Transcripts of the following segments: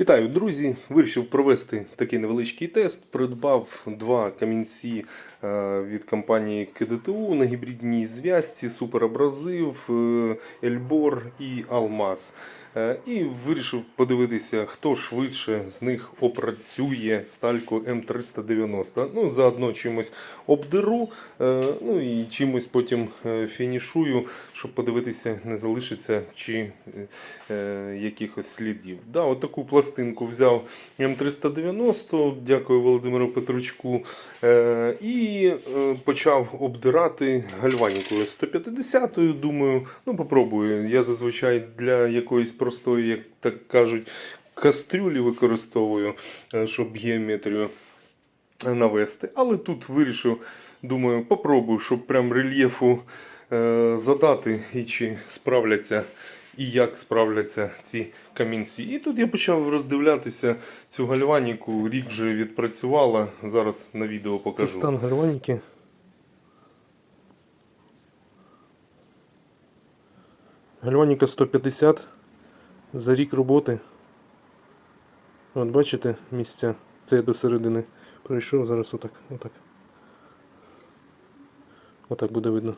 Вітаю, друзі! Вирішив провести такий невеличкий тест. Придбав два камінці е, від компанії КДТУ на гібридній зв'язці, суперабразив, е, Ельбор і Алмаз. Е, І вирішив подивитися, хто швидше з них опрацює стальку М390. Ну, заодно чимось обдеру, е, ну і чимось потім е, фінішую, щоб подивитися, не залишиться чи якихось слідів. Да, от таку пластинку взяв М390, дякую Володимиру Петручку. І почав обдирати гальванікою 150 Думаю, ну попробую. Я зазвичай для якоїсь простої, як так кажуть, кастрюлі використовую, е, щоб геометрію навести. Але тут вирішив, думаю, попробую, щоб прям рельєфу е, задати і чи справляться. І як справляться ці камінці. І тут я почав роздивлятися цю гальваніку. Рік вже відпрацювала. Зараз на відео Це стан гальваніки. Гальваніка 150 за рік роботи. От бачите місця. Це я до середини пройшов, зараз отак. Отак. Отак буде видно.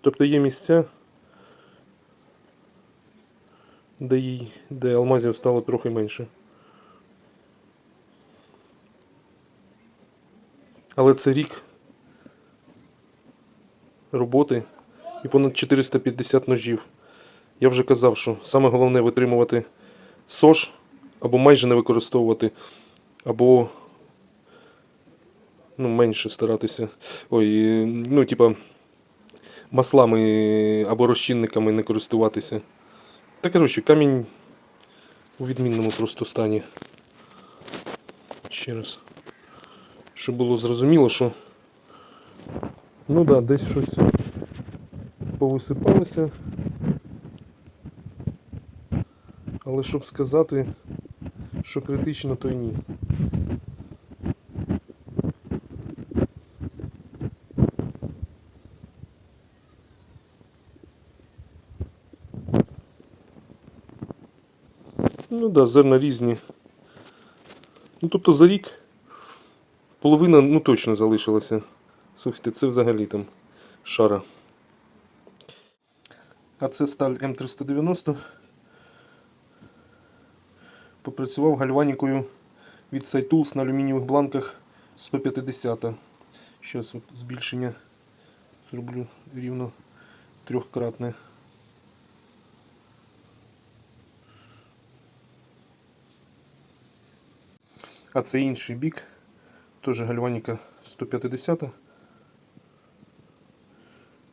Тобто є місця, де, їй, де алмазів стало трохи менше. Але це рік роботи і понад 450 ножів. Я вже казав, що саме головне витримувати сош або майже не використовувати, або ну, менше старатися. Ой, ну, типа, маслами або розчинниками не користуватися. Та коротше, камінь у відмінному просто стані. Ще раз. Щоб було зрозуміло, що ну да, десь щось повисипалося. Але щоб сказати, що критично, то й ні. Ну да, зерна різні. Ну тобто за рік половина ну точно залишилася. Слухайте, це взагалі там шара. А це сталь М390. Попрацював гальванікою від Сайтулс на алюмінієвих бланках 150. Зараз от збільшення зроблю рівно трьохкратне. А це інший бік. Теж гальваніка 150.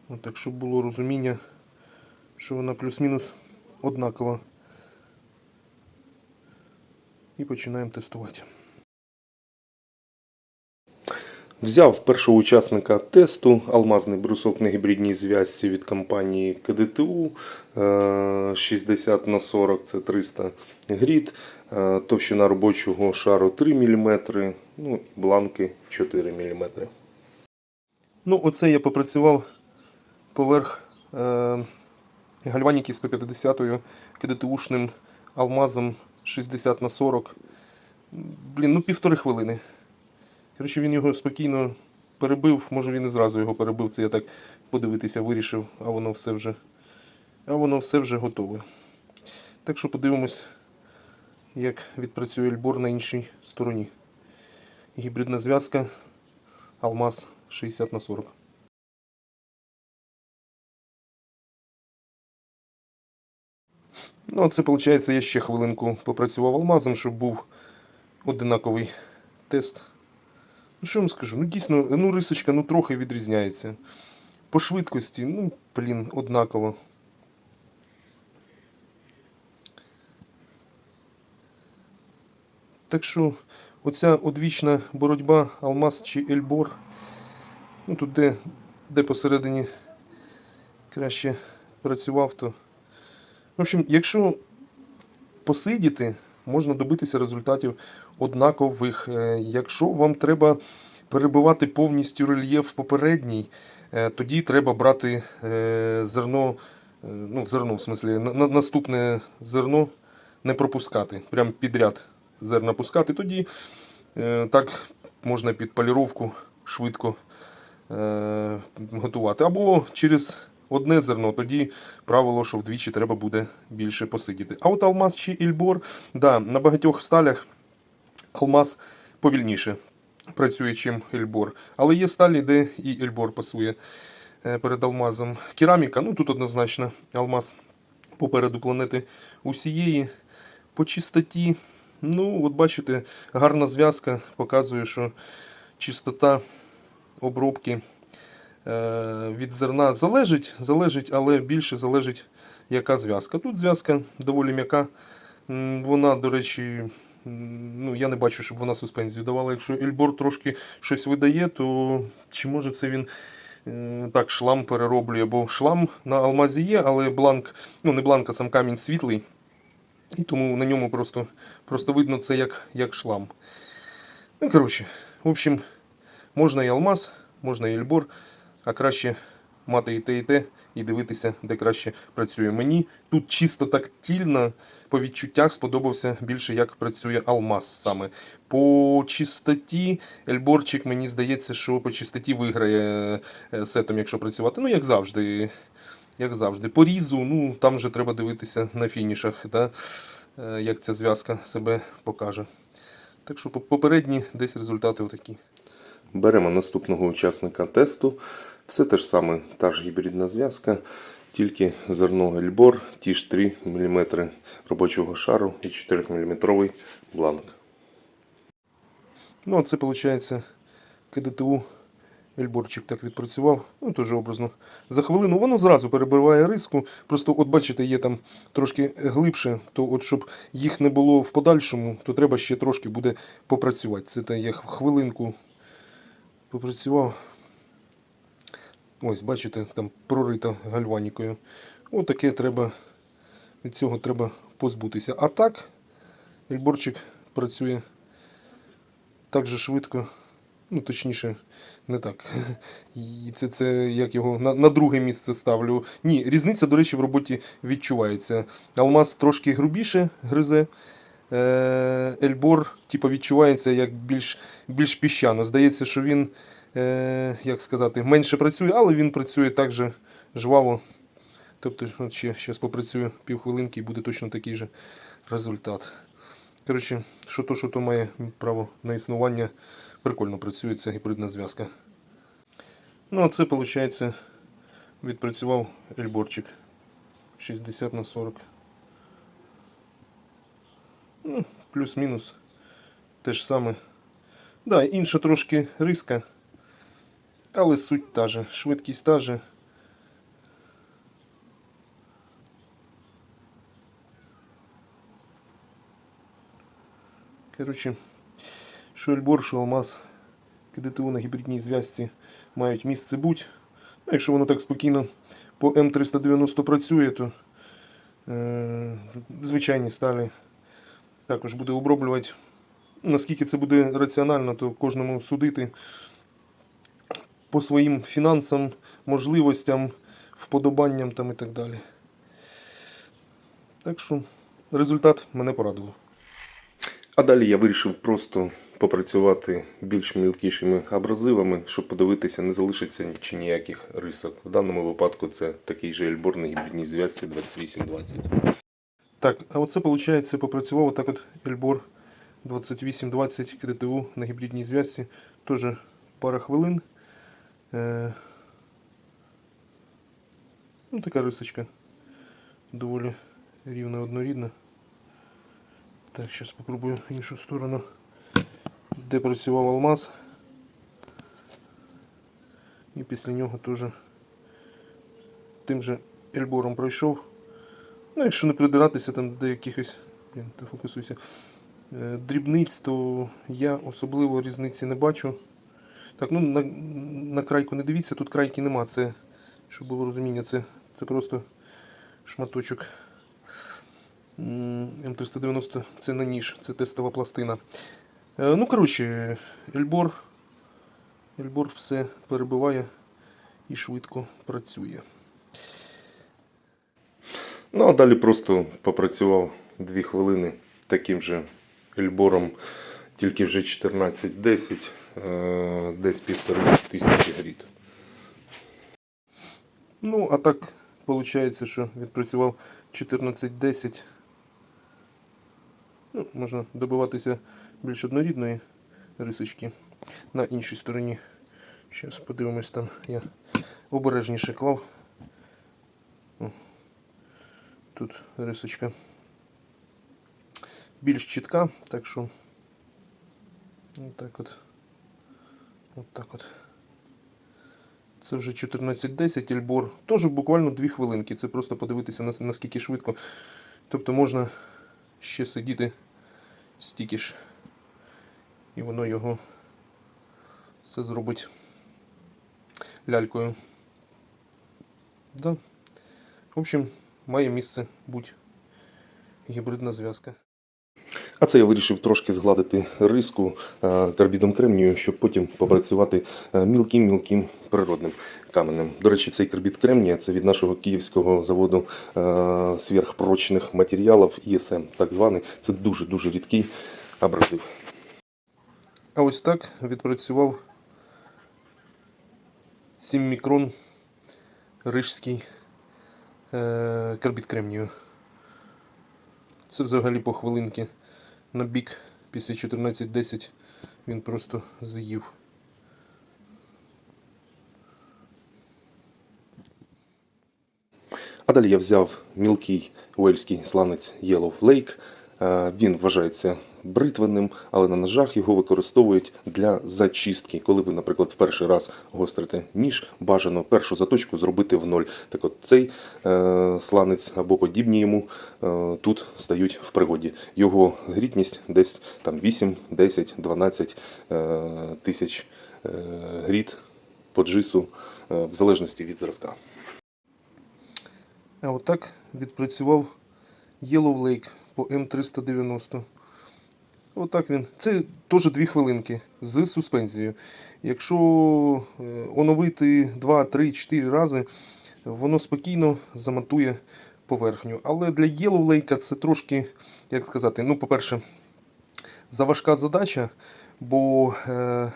От так, щоб було розуміння, що вона плюс-мінус однакова. І починаємо тестувати. Взяв першого учасника тесту алмазний брусок на гібридній зв'язці від компанії КДТУ е, 60 на 40 це 300 грід, е, товщина робочого шару 3 мм, ну і бланки 4 мм. Ну, оце я попрацював поверх е, гальваніки 150-ю КДТУшним алмазом 60 на 40. Блін, ну півтори хвилини. Коротше, він його спокійно перебив, може він і зразу його перебив, це я так подивитися вирішив, а воно все вже, а воно все вже готове. Так що подивимось, як відпрацює ельбор на іншій стороні. Гібридна зв'язка, алмаз 60 на 40. Ну, це, виходить, я ще хвилинку попрацював алмазом, щоб був одинаковий тест. Ну, що вам скажу? Ну, дійсно, ну, рисочка ну, трохи відрізняється. По швидкості, ну, блін, однаково. Так що, оця одвічна боротьба алмаз чи ельбор. Ну, тут де, де посередині краще працював, то. В общем, якщо посидіти, можна добитися результатів однакових. Е, Якщо вам треба перебивати повністю рельєф попередній, е, тоді треба брати е, зерно ну, зерно, в смислі, на, на- наступне зерно не пропускати. Прям підряд зерна пускати. Тоді так можна під поліровку швидко готувати. Або через одне зерно, тоді правило, що вдвічі треба буде більше посидіти. А от алмаз чи ільбор, да, на багатьох сталях алмаз повільніше працює, чим ельбор. Але є сталі, де і ельбор пасує е, перед алмазом. Кераміка, ну тут однозначно алмаз попереду планети усієї. По чистоті, ну, от бачите, гарна зв'язка показує, що чистота обробки від зерна залежить, залежить, але більше залежить, яка зв'язка. Тут зв'язка доволі м'яка. Вона, до речі, ну, я не бачу, щоб вона суспензію давала. Якщо Ельбор трошки щось видає, то чи може це він е, так шлам перероблює? Бо шлам на алмазі є, але бланк, ну не бланк, а сам камінь світлий. І тому на ньому просто, просто видно це як, як шлам. Ну, коротше, в общем, можна і алмаз, можна і ельбор, а краще мати і те, і те, і дивитися, де краще працює. Мені тут чисто тактильно, по відчуттях сподобався більше, як працює алмаз саме. По чистоті, ельборчик, мені здається, що по чистоті виграє е, сетом, якщо працювати. Ну, як завжди. Як завжди. По різу, ну там вже треба дивитися на фінішах, да? е, як ця зв'язка себе покаже. Так що попередні десь результати отакі. Беремо наступного учасника тесту. Все те ж саме, та ж гібридна зв'язка, тільки зерно Ельбор, ті ж 3 мм робочого шару і 4 мм бланк. Ну, а це виходить КДТУ Ельборчик так відпрацював, ну теж образно. За хвилину воно зразу перебиває риску. Просто, от бачите, є там трошки глибше, то от щоб їх не було в подальшому, то треба ще трошки буде попрацювати. Це та я хвилинку попрацював. Ось, бачите, там прорито гальванікою. Отаке треба, від цього треба позбутися. А так, Ельборчик працює так же швидко, ну точніше, не так. Це, це як його на, на друге місце ставлю. Ні, різниця, до речі, в роботі відчувається. Алмаз трошки грубіше гризе. Е, Ельбор, типу, відчувається як більш, більш піщано. Здається, що він, е, як сказати, менше працює, але він працює так же жваво. Тобто, от ще зараз попрацюю півхвилинки і буде точно такий же результат. Коротше, що то, що то має право на існування, прикольно працює ця гібридна зв'язка. Ну, а це, виходить, відпрацював ельборчик 60 на 40. Ну, плюс-мінус те ж саме. Да, інша трошки риска, але суть та же, швидкість та же. Коротше, що Ельбор, що Алмаз КДТУ на гібридній зв'язці мають місце бути. Ну, якщо воно так спокійно по М390 працює, то е, звичайні сталі також буде оброблювати. Наскільки це буде раціонально, то кожному судити по своїм фінансам, можливостям, вподобанням там і так далі. Так що результат мене порадував. А далі я вирішив просто попрацювати більш мілкішими абразивами, щоб подивитися, не залишиться чи ніяких рисок. В даному випадку це такий же ельбор на гібридній зв'язці 2820. Так, а оце, виходить, попрацював отак от Ельбор 2820 КДТУ на гібридній зв'язці. Теж пара хвилин. Е, ну, така рисочка. Доволі рівна, однорідна. Так, зараз спробую іншу сторону, де працював алмаз. І після нього теж тим же Ельбором пройшов. Ну, якщо не придиратися там до якихось блін, фокусуйся, е, дрібниць, то я особливо різниці не бачу. Так, ну на, на крайку не дивіться, тут крайки нема. Це, щоб було розуміння, це, це просто шматочок. М, М390 це на ніж, це тестова пластина. Е, Ну, коротше, Ельбор, Ельбор все перебиває і швидко працює. Ну а далі просто попрацював 2 хвилини таким же ельбором, тільки вже 14-10, е, десь півтори тисячі гріт. Ну, а так виходить, що відпрацював 14-10. Ну, можна добиватися більш однорідної рисочки на іншій стороні. Зараз подивимось там. Я обережніше клав. Тут рисочка більш чітка, так що отак от. Отак от. Це вже 14.10 ельбор. Теж буквально 2 хвилинки. Це просто подивитися наскільки швидко. Тобто можна ще сидіти стільки ж. І воно його все зробить лялькою. Да. В общем, має місце бути гібридна зв'язка. А це я вирішив трошки згладити риску е, карбідом кремнію, щоб потім попрацювати е, мілким-мілким природним каменем. До речі, цей карбід кремнія це від нашого київського заводу е, сверхпрочних матеріалів ІСМ, так званий. Це дуже-дуже рідкий абразив. А ось так відпрацював 7 мікрон рижський е, карбід кремнію. Це взагалі по хвилинки на бік після 14.10 він просто з'їв. А далі я взяв мілкий уельський сланець Yellow Lake. Е, Він вважається бритвенним, але на ножах його використовують для зачистки. Коли ви, наприклад, в перший раз гострите ніж, бажано першу заточку зробити в ноль. Так от цей е, сланець або подібні йому е, тут стають в пригоді. Його грітність десь там 8, 10, 12 е, тисяч е, гріт по джису, е, в залежності від зразка. А отак відпрацював Yellow Lake по М390. Отак він. Це теж 2 хвилинки з суспензією. Якщо е, оновити 2, 3, 4 рази, воно спокійно заматує поверхню. Але для Lake це трошки, як сказати, ну, по-перше, заважка задача, бо е,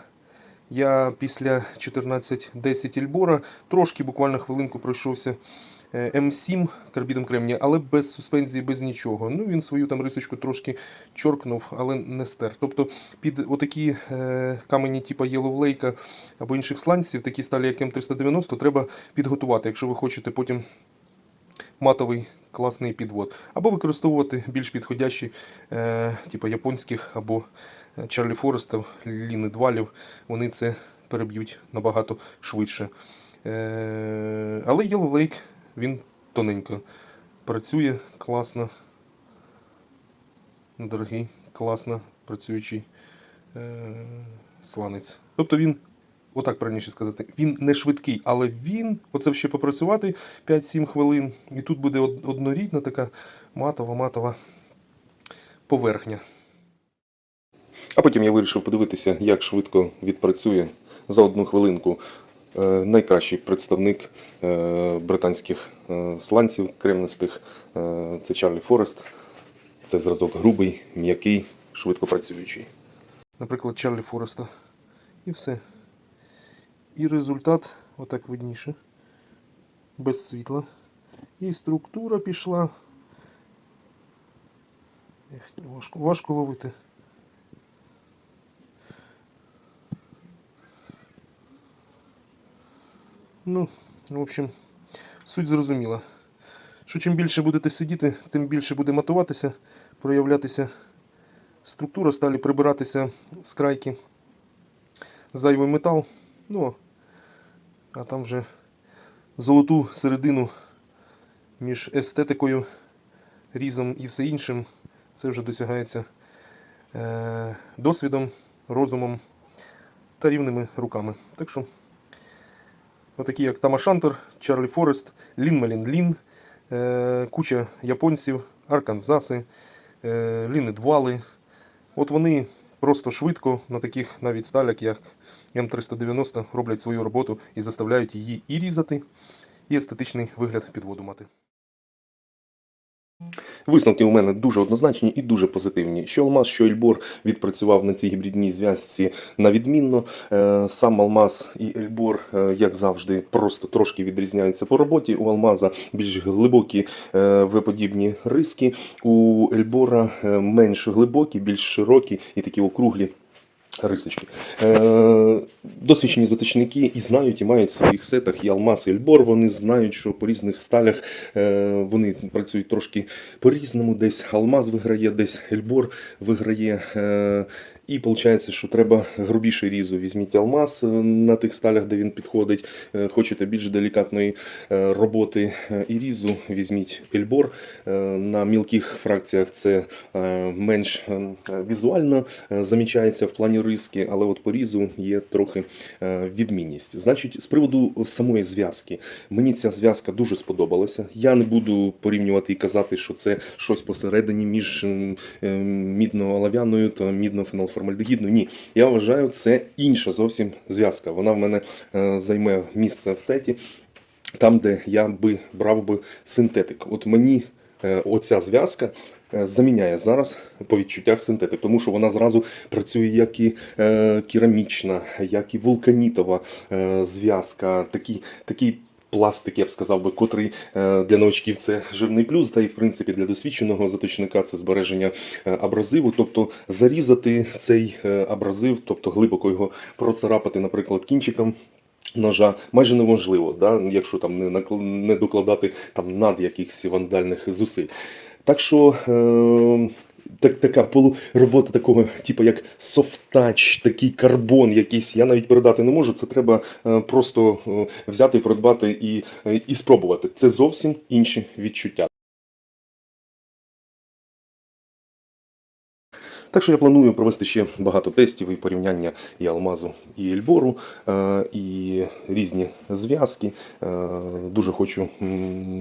я після 14.10 Ельбора трошки буквально хвилинку пройшовся М7 карбідом кремнія, але без суспензії, без нічого. Ну, він свою там рисочку трошки чоркнув, але не стер. Тобто під отакі е, камені типу Lake або інших сланців, такі сталі, як М390, треба підготувати, якщо ви хочете потім матовий класний підвод. Або використовувати більш підходящі, е, типу японських або Чарлі Форестів, Ліни Двалів. Вони це переб'ють набагато швидше. Е, але Yellow Lake він тоненько працює класно. Дорогий, класно працюючий е, сланець. Тобто він отак правильніше сказати, він не швидкий, але він, оце ще попрацювати 5-7 хвилин, і тут буде однорідна така матова-матова поверхня. А потім я вирішив подивитися, як швидко відпрацює за одну хвилинку найкращий представник е, британських е, сланців кремнистих. Е, Це Чарлі Форест. Це зразок грубий, м'який, швидко працюючий. Наприклад, Чарлі Фореста. І все. І результат, отак видніше, без світла. І структура пішла. Важко, важко ловити. Ну, в общем, суть зрозуміла. Що чим більше будете сидіти, тим більше буде матуватися, проявлятися структура сталі, прибиратися з крайки зайвий метал. Ну, а там вже золоту середину між естетикою, різом і все іншим. Це вже досягається е, досвідом, розумом та рівними руками. Так що, отакі як Тамашантер, Чарлі Форест, Лін Мелін Лін, е, куча японців, Арканзаси, е, Ліни Двали. От вони просто швидко на таких навіть сталях, як М390, роблять свою роботу і заставляють її і різати, і естетичний вигляд підводу мати. Висновки у мене дуже однозначні і дуже позитивні. Що Алмаз, що Ельбор відпрацював на цій гібридній зв'язці на відмінно. Е, Сам Алмаз і Ельбор, е, як завжди, просто трошки відрізняються по роботі. У Алмаза більш глибокі е, виподібні риски, у Ельбора менш глибокі, більш широкі і такі округлі. Рисочки. Е, досвідчені заточники і знають, і мають в своїх сетах і Алмаз, і Ельбор. Вони знають, що по різних сталях е, вони працюють трошки по-різному. Десь Алмаз виграє, десь Ельбор виграє. Е, і виходить, що треба грубіший різу. Візьміть алмаз е, на тих сталях, де він підходить. Е, Хочете більш делікатної е, роботи і різу, візьміть ельбор. На мілких фракціях це менш візуально замічається в плані риски, але от по різу є трохи відмінність. Значить, з приводу самої зв'язки, мені ця зв'язка дуже сподобалася. Я не буду порівнювати і казати, що це щось посередині між мідно-олов'яною та мідно-фенолформальдегідною. Ні, я вважаю, це інша зовсім зв'язка. Вона в мене е, займе місце в сеті. Там, де я би брав би синтетик. От мені е, оця зв'язка е, заміняє зараз по відчуттях синтетик, тому що вона зразу працює як і е, керамічна, як і вулканітова е, зв'язка, такий, такий пластик, я б сказав би, котрий е, для новачків це жирний плюс, та і в принципі для досвідченого заточника це збереження е, абразиву, тобто зарізати цей е, абразив, тобто глибоко його процарапати, наприклад, кінчиком. Ножа майже неможливо, да, якщо там не, накл- не докладати там над якихось вандальних зусиль. Так що так, така полу робота такого, типу як софтач, такий карбон якийсь, я навіть передати не можу. Це треба е, просто е, взяти, придбати і, е, і спробувати. Це зовсім інші відчуття. Так що я планую провести ще багато тестів і порівняння і алмазу, і ельбору, е, і різні зв'язки. Е, Дуже хочу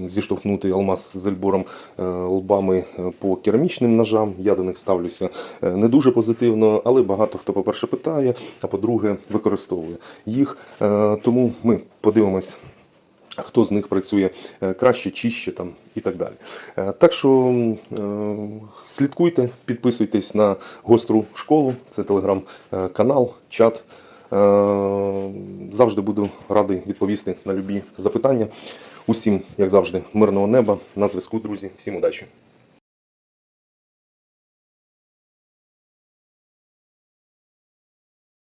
зіштовхнути алмаз з ельбором е, лбами по керамічним ножам. Я до них ставлюся не дуже позитивно, але багато хто, по-перше, питає, а по-друге, використовує їх. Тому ми подивимось хто з них працює е, краще, чище там і так далі. Е, Так що е, слідкуйте, підписуйтесь на гостру школу, це телеграм-канал, чат. Завжди буду радий відповісти на любі запитання. Усім, як завжди, мирного неба. На зв'язку, друзі. Всім удачі!